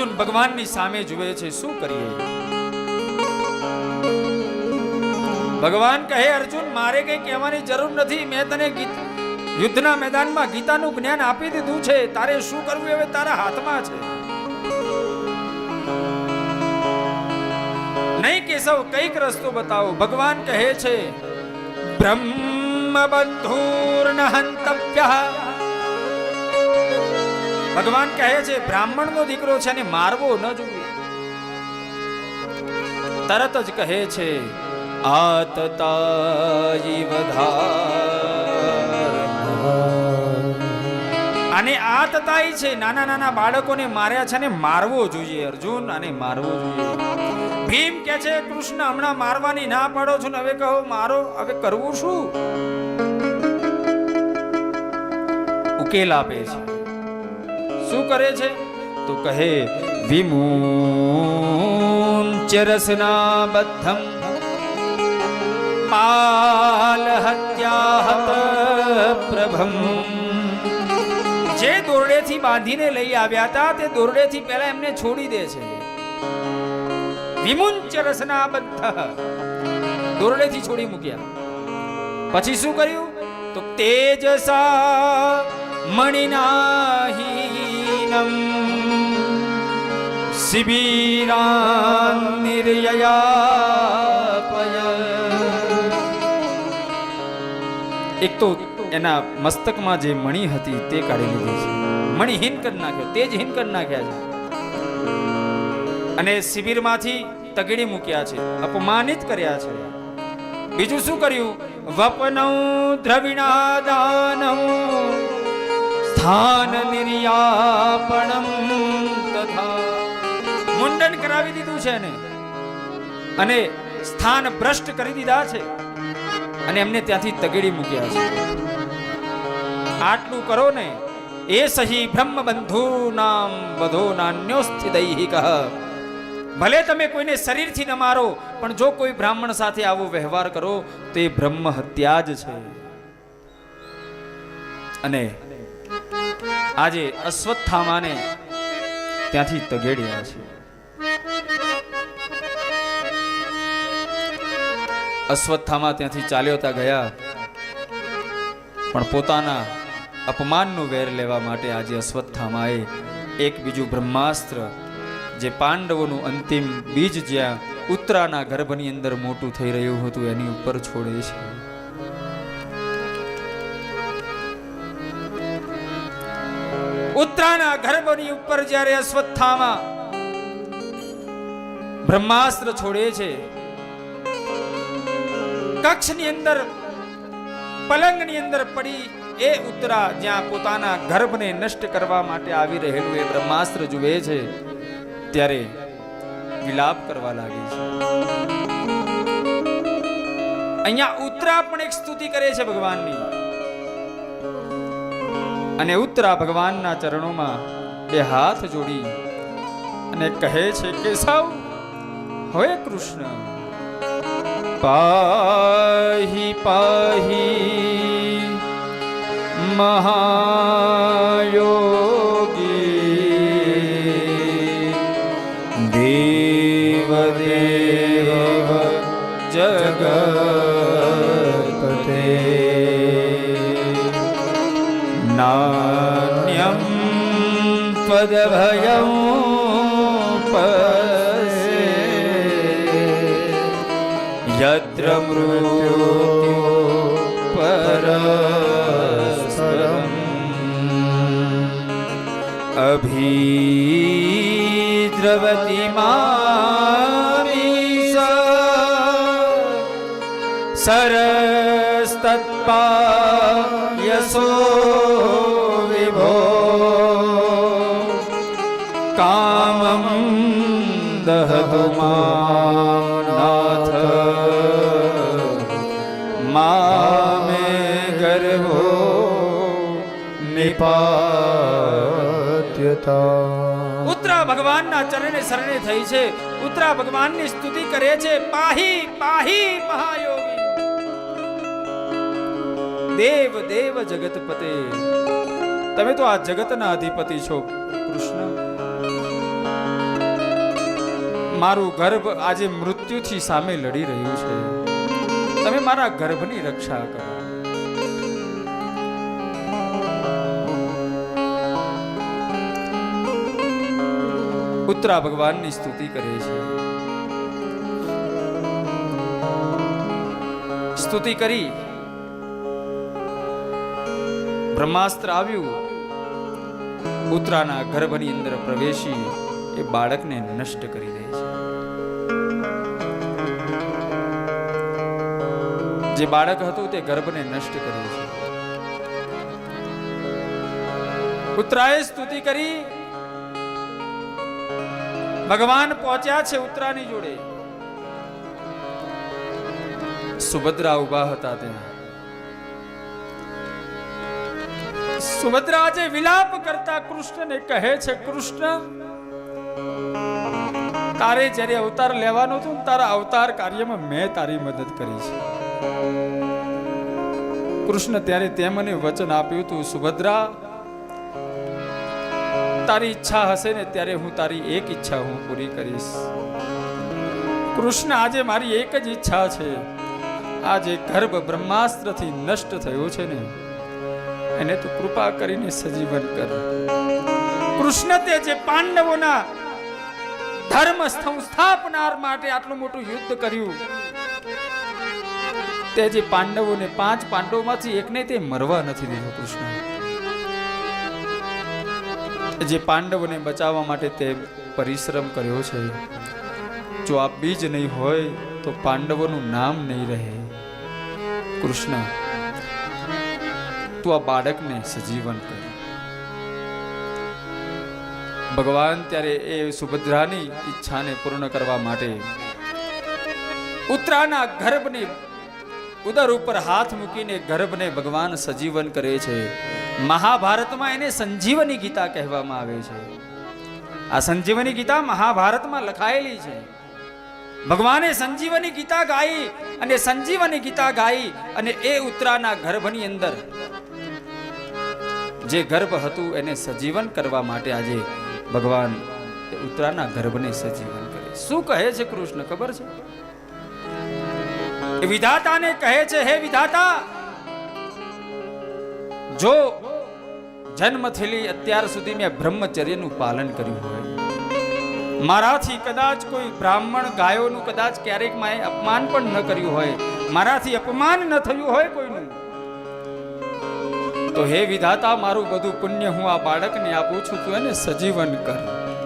અર્જુન ભગવાનની સામે જુએ છે, શું કરીએ? ભગવાન કહે, અર્જુન, મારે કઈ કહેવાની જરૂર નથી. મેં તને યુદ્ધના મેદાનમાં ગીતાનું જ્ઞાન આપી દીધું છે. તારે શું કરવું હવે તારા હાથમાં છે? નહીં કેશવ, કંઈક રસ્તો બતાવો. ભગવાન કહે છે બ્રહ્મ બંધુર્ન હંતવ્ય ભગવાન કહે છે, બ્રાહ્મણનો દીકરો છે અને મારવો ન જોઈએ. તરત જ કહે છે અને આ અને આતતાઈ છે, નાના નાના બાળકોને માર્યા છે ને મારવો જોઈએ, અર્જુન, અને મારવો જોઈએ. ભીમ કે છે, કૃષ્ણ, હમણાં મારવાની ના પાડો છો, ને હવે કહો, મારો, હવે કરવું શું? ઉકેલ આપે છે. શું કરે છે? તો કહે વિમુંચરસના બદ્ધમ પાલ હત્યાહત પ્રભમ. જે દોરડેથી બાંધીને લઈ આવ્યા હતા, તે દોરડેથી પહેલા એમને છોડી દે છે. વિમુંચરસના બદ્ધ દોરડેથી છોડી મૂક્યા. પછી શું કર્યું? તો તેજસા મણિનાહીનમ શિબિરાન નિર્યયાપય એક તો એના મસ્તકમાં જે મણિ હતી તે કાઢી લીધી છે. મણિહીન કરી નાખ્યો તેજહીન કરી નાખ્યા છે. અને શિબિરમાંથી તગડી મૂક્યા છે, અપમાનિત કર્યા છે. બીજું શું કર્યું? વપનૌ દ્રવિણાદાનમ સ્થાન નિર્યાપણમ તથા. મુંડન કરાવી દીધું છે ને અને સ્થાન ભ્રષ્ટ કરી દીધા છે. અને એમને ત્યાંથી તગેડી મૂક્યા છે. આટલું કરો ને, એ સહી બ્રહ્મ બંધુ નામ બધો નાન્યોસ્થિ દૈહિક ભલે તમે કોઈને શરીરથી ન મારો, પણ જો કોઈ બ્રાહ્મણ સાથે આવો વ્યવહાર કરો, તો એ બ્રહ્મ હત્યા જ છે. અને આજે અશ્વત્થામાને ત્યાંથી તગેડ્યા છે અશ્વત્થામા ત્યાંથી ચાલ્યો તા ગયા, પણ પોતાના અપમાનનો વેર લેવા માટે આજે અશ્વત્થામાએ એક બીજું બ્રહ્માસ્ત્ર, જે પાંડવોનું અંતિમ બીજ જ્યાં ઉત્તરાના ગર્ભની અંદર મોટું થઈ રહ્યું હતું, એની ઉપર છોડે છે. ગર્ભની ઉપર જ્યારે અશ્વત્થામાં બ્રહ્માસ્ત્ર છોડે છે, કક્ષની અંદર, પલંગની અંદર પડી એ ઉત્તરા જ્યાં પોતાના ગર્ભને નષ્ટ કરવા માટે આવી રહેલું એ બ્રહ્માસ્ત્ર જુએ છે, ત્યારે વિલાપ કરવા લાગે છે. અહીંયા ઉત્તરા પણ એક સ્તુતિ કરે છે ભગવાનની. અને ઉત્તરા ભગવાનના ચરણોમાં બે હાથ જોડી અને કહે છે કે સૌ હોય કૃષ્ણ. પાહી પાહી મહાયોગી. દેવ દેવ પદ ભય યત્ર મૃત્યુ પરસ્પરમ અભિદ્રવતી મામી સરસ્તત્પા યશો મામમ દહતુ નાથ મામે ગર્ભો નિપાત્યતા ઉત્તરા ભગવાનના ચરણે શરણે થઈ છે. ઉત્તરા ભગવાનની સ્તુતિ કરે છે. પાહી પાહી મહાયોગી. દેવ દેવ જગતપતે. તમે તો આ જગતના અધિપતિ છો, કૃષ્ણ. મારું ગર્ભ આજે મૃત્યુથી સામે લડી રહ્યું છે. તમે મારા ગર્ભની રક્ષા કરો. ઉત્તરા ભગવાનની સ્તુતિ કરે છે. સ્તુતિ કરી. બ્રહ્માસ્ત્ર આવ્યું. ઉત્તરાના ગર્ભની અંદર પ્રવેશી એ બાળકને નષ્ટ કરી દે છે. જે બાળક હતું તે ગર્ભને નષ્ટ કર્યું છે. ઉત્તરાએ સ્તુતિ કરી. ભગવાન પહોંચ્યા છે ઉત્તરાની જોડે. સુભદ્રા ઊભા હતા ત્યાં. સુભદ્રા આજે વિલાપ કરતા કૃષ્ણને કહે છે, કૃષ્ણ, તારે જ્યારે અવતાર લેવાનો હતો તારા અવતાર કાર્યમાં મેં તારી મદદ કરી છે. કૃષ્ણ ત્યારે તે મને વચન આપ્યું હતું, સુભદ્રા, તારી ઈચ્છા હશે ને ત્યારે હું તારી એક ઈચ્છા હું પૂરી કરીશ. કૃષ્ણ આજે મારી એક જ ઈચ્છા છે. આજે ગર્ભ બ્રહ્માસ્ત્રથી નષ્ટ થયો છે ને, એને તું કૃપા કરીને સજીવન કર. કૃષ્ણ તે જે પાંડવોના ધર્મ સંસ્થાપનાર માટે આટલું મોટું યુદ્ધ કર્યું તે જે પાંડવોને પાંચ પાંડવોમાંથી એકને તે મરવા નથી દીધો કૃષ્ણ. જે પાંડવોને બચાવવા માટે તે પરિશ્રમ કર્યો છે. જો આ બીજ નહીં હોય, તો પાંડવોનું નામ નહીં રહે. કૃષ્ણ, તું આ બાળકને સજીવન કર. ભગવાન ત્યારે એ સુભદ્રાની ઈચ્છાને પૂર્ણ કરવા માટે ઉત્તરાના ગર્ભને ઉદર ઉપર હાથ મૂકીને ગર્ભને ભગવાન સજીવન કરે છે. મહાભારતમાં એને સંજીવની ગીતા કહેવામાં આવે છે. આ સંજીવની ગીતા મહાભારતમાં લખાયેલી છે. ભગવાને સંજીવની ગીતા ગાઈ અને સંજીવની ગીતા ગાઈ અને એ ઉત્તરાના ગર્ભની અંદર જે ગર્ભ હતું એને સજીવન કરવા માટે આજે ભગવાન ઉત્તરાના ગર્ભને સજીવન કરે શું કહે છે કૃષ્ણ? ખબર છે? વિધાતાને કહે છે, હે વિધાતા, જો જન્મથી થયેલી અત્યાર સુધી મેં બ્રહ્મચર્યનું પાલન કર્યું હોય, મારાથી કદાચ કોઈ બ્રાહ્મણ ગાયોનું કદાચ ક્યારેક મેં અપમાન પણ ન કર્યું હોય, મારાથી અપમાન ન થયું હોય કોઈનું. તો હે વિધાતા, મારું બધું પુણ્ય હું આ બાળકને આપું છું, તું એને સજીવન કર.